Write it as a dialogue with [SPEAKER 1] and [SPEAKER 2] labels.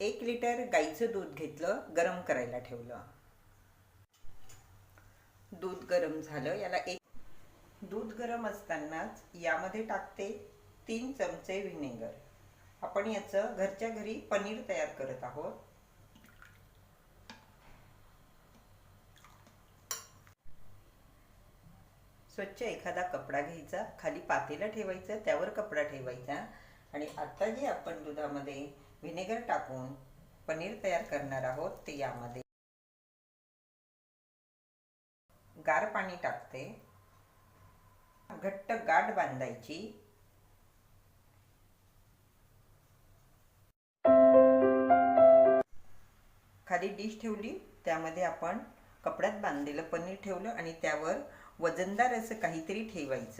[SPEAKER 1] एक लिटर गाईचं दूध घेतलं गरम करायला ठेवलं. दूध गरम झालं याला एक दूध गरम असतानाच यामध्ये टाकते तीन चमचे व्हिनेगर. आपण याचं घरच्या घरी पनीर तयार करत आहोत. स्वच्छ एखादा कपडा घ्यायचा खाली पातेला ठेवायचं त्यावर कपडा ठेवायचा. आणि आता जे आपण दुधामध्ये व्हिनेगर टाकून पनीर तयार करणार आहोत ते यामध्ये. गार पाणी टाकते. घट्ट गाठ बांधायची. खाली डिश ठेवली त्यामध्ये आपण कपड्यात बांधलेलं पनीर ठेवलं आणि त्यावर वजनदार असं काहीतरी ठेवायचं.